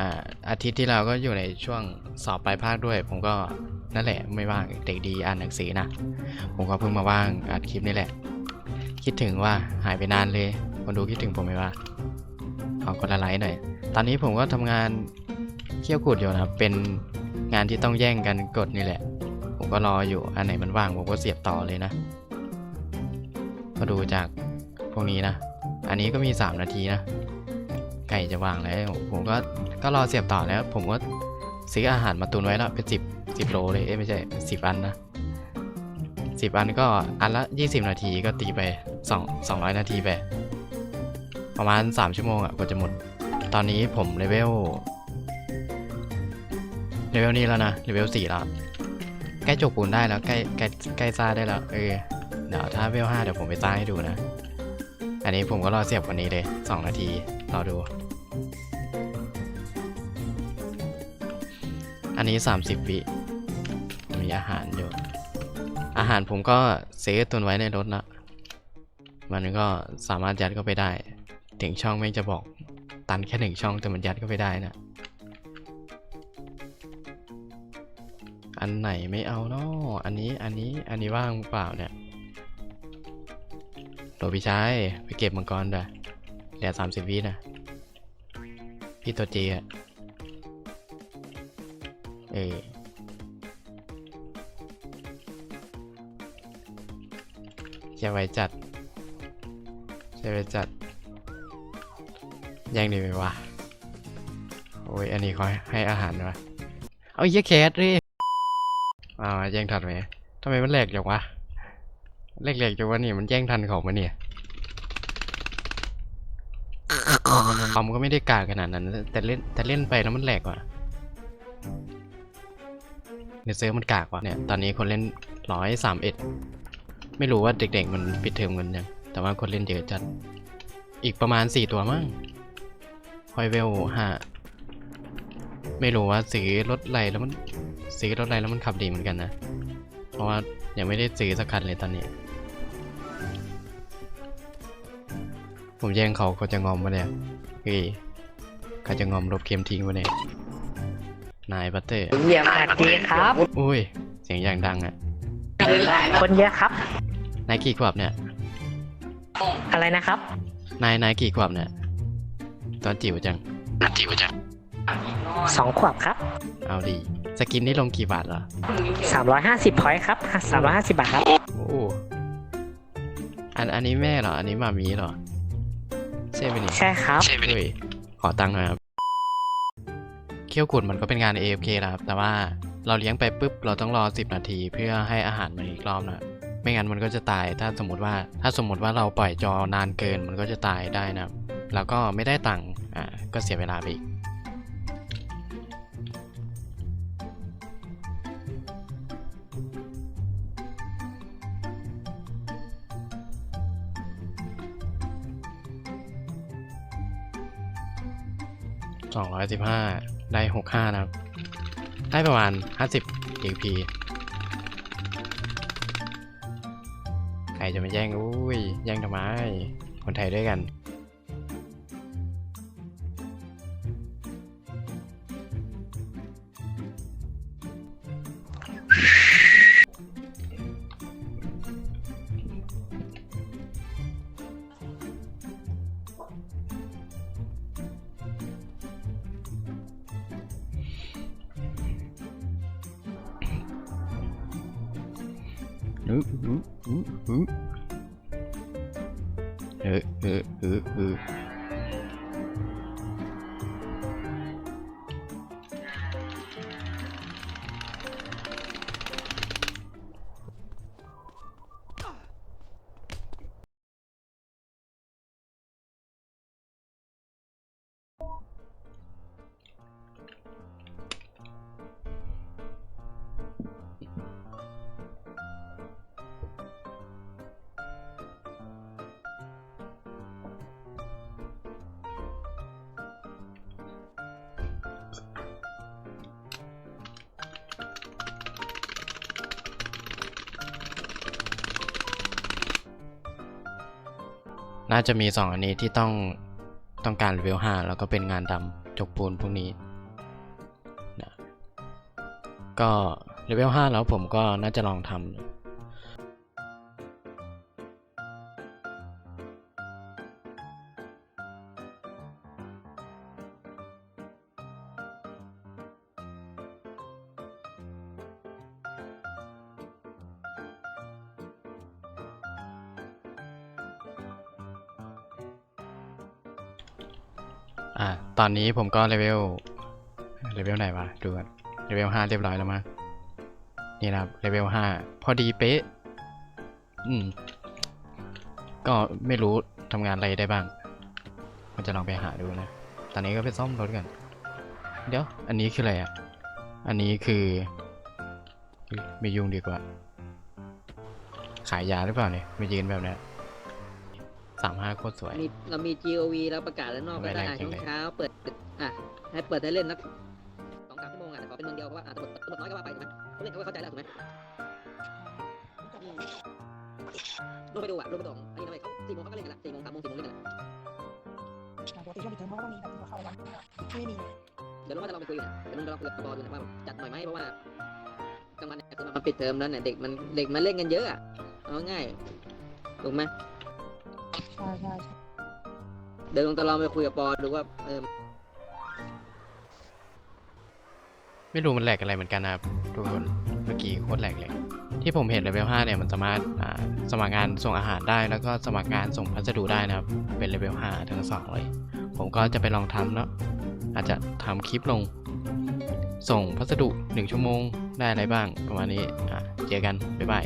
อาอาทิตย์ที่แล้วก็อยู่ในช่วงสอบปลายภาคด้วย ผมก็นั่นแหละไม่ว่างเด็กดีอ่านหนังสือนะผมก็เพิ่งมาว่างอัดคลิปนี่แหละ คิดถึงว่าหายไปนานเลยคนดูคิดถึงผมไหมว่าเอากดไลค์หน่อย ตอนนี้ผมก็ทำงานเคี่ยวกุดอยู่นะครับเป็นงานที่ต้องแย่งกันกดนี่แหละ ผมก็รออยู่อันไหนมันว่างผมก็เสียบต่อเลยนะก็ดูจากพวกนี้นะ อันนี้ก็มี 3 นาทีนะ ไก่จะวางแล้ว ผมก็ก็รอเสียบต่อแล้ว ผมก็ซื้ออาหารมาตุนไว้แล้วเป็นสิบสิบโลเลยเอ้ไม่ใช่สิบอันนะสิบอันก็อันละยี่สิบนาทีก็ตีไปสองสองร้อยนาทีไป ประมาณสามชั่วโมงอะกว่าจะหมด ตอนนี้ผมเลเวลเลเวลนี้แล้วนะเลเวลสี่แล้วใกล้จบปูนได้แล้วใกล้ใกล้ใกล้ซ่าได้แล้วเออเดี๋ยวถ้าเลเวลห้าเดี๋ยวผมไปซ่าให้ดูนะ นนี้ผมก็รอเสียบวันนี้เลยสองนาที รอดู อันนี้ 30 วิ มีอาหารอยู่ อาหารผมก็เซฟตุนไว้ในรถนะ มันก็สามารถยัดเข้าไปได้ ถึงช่องไม่จะบอก ตันแค่หนึ่งช่องแต่มันยัดเข้าไปได้นะ อันไหนไม่เอาเนาะอันนี้ อันนี้ อันนี้ว่างเปล่าเนี่ย โหลพี่ชายไปเก็บมังกรด้วยเหลือสามสิบวินะพี่ตัวจีอะเออจะไว้จัดจะไว้จัดยังดีไหมวะโอ้ยอันนี้เขาให้อาหารวะเอาเยี่ยแคทเลยอ้าวย่งทันไหมทำไมมันแหลกจังวะ แหลกๆจังวะนี่มันแย่งทันเขามาเนี่ยคอมก็ไม่ได้กากขนาดนั้น แต่เล่นแต่เล่นไปแล้วมันแหลกว่ะเนี่ยเซิร์ฟมันกากว่ะเนี่ยตอนนี้คนเล่นร้อยสามเอ็ดไม่รู้ว่าเด็กๆมันปิดเทอมกันยังแต่ว่าคนเล่นเยอะจัด อีกประมาณสี่ตัวมั้งคอยเวลห้าไม่รู้ว่าซื้อรถไรแล้วมันซื้อรถไรแล้วมันขับดีเหมือนกันนะ เพราะว่ายังไม่ได้ซื้อสักคันเลยตอนนี้ ผมแย่งเขาเขาจะงอมมาเนี่ยเฮ้ยเขาจะงอมรบเค็มทิ้งมาเนี่ยนายบัตเตอร์เยี่ยมสวัสดีครับอุ้ยเสียงอย่างดังอะคนเยอะครับ นายกี่ขวบเนี่ย อะไรนะครับ นายนายกี่ขวบเนี่ย ตอนจิ๋วจังจิ๋วจังสองขวบครับ เอาดี สกินนี่ลงกี่บาทเหรอ350พอยต์ครับ350บาทครับ โอ้ อันอันนี้แม่เหรอ อันนี้มามีเหรอใช่ไหมนี่ใช่ครับใช่ไหมนี่ขอตังค์หน่อยครับ เคี่ยวกุดมันก็เป็นงาน AFK นะครับ แต่ว่าเราเลี้ยงไปปุ๊บ เราต้องรอ 10 นาทีเพื่อให้อาหารมันอีกรอบนะ ไม่งั้นมันก็จะตาย ถ้าสมมติว่า ถ้าสมมติว่าเราปล่อยจอนานเกิน มันก็จะตายได้นะครับแล้วก็ไม่ได้ตังค์ อ่า ก็เสียเวลาไปอีก สองร้อยสิบห้าได้หกห้านะครับ ได้ประมาณห้าสิบ EP ใครจะมาแย่งอุ้ย แย่งทำไม คนไทยด้วยกัน อืออืออืออือ น่าจะมี 2 อันนี้ที่ต้องต้องการเลเวล5แล้วก็เป็นงานดำจกปูนพวกนี้นะก็เลเวล5แล้วผมก็น่าจะลองทำ อ่าตอนนี้ผมก็เลเวล เลเวลไหนวะ ดูก่อน เลเวลห้าเรียบร้อยแล้วมั้ง นี่นะครับ เลเวลห้าพอดีเป๊ะ อืม ก็ไม่รู้ทำงานอะไรได้บ้างมันจะลองไปหาดูนะ ตอนนี้ก็ไปซ่อมรถกัน เดี๋ยว อันนี้คืออะไรอะ อันนี้คือไม่ยุ่งดีกว่า ขายยาหรือเปล่าเนี่ยมายืนแบบนี้ สามห้าโคตรสวย มีเรามี GOV แล้วประกาศแล้วนอกก็ได้ไม่อะได้ช่วงเลยเช้าเปิดอะให้เปิดให้เล่นนักสองสามชั่วโมงอะแต่ขอเป็นวันเดียวเพราะว่าอะตำรวจตำรวจน้อยก็ว่าไปถูกไหมผู้เล่นเขาก็เข้าใจแล้วถูกไหมอืมลงไปดูอะลงไปดูอันนี้ทำไมเขาสี่โมงเขาก็เล่นกันละสี่โมงสามโมงสี่โมงเล่นกันละปกติช่วงปิดเทอมเขาก็มีแบบเข้าวันไม่มีเดี๋ยวลุงว่าจะลองไปคุยนะเดี๋ยวลุงจะลองคุยกับบอลดูนะว่าจัดหน่อยไหมเพราะว่ากลางวันเนี่ยคือมันปิดเทอมแล้วเนี่ยเด็กมันเด็กมันเล่นกันเยอะอะเอาง่ายถูกไหมใช่ใช่ใช่เดี๋ยวลุงจะลองไปคุยกับบอดูว่าเออไม่รู้มันแหลกอะไรเหมือนกันนะครับทุกคนเมื่อกี้โคตรแหลกเลย ที่ผมเห็นเลเวล5เนี่ยมันสามารถอ่าสมัครงานส่งอาหารได้ แล้วก็สมัครงานส่งพัสดุได้นะครับ เป็นเลเวล5ทั้งสองเลย ผมก็จะไปลองทำเนาะอาจจะทำคลิปลง ส่งพัสดุ 1 ชั่วโมงได้อะไรบ้าง ประมาณนี้อะเจอกัน บ๊ายบาย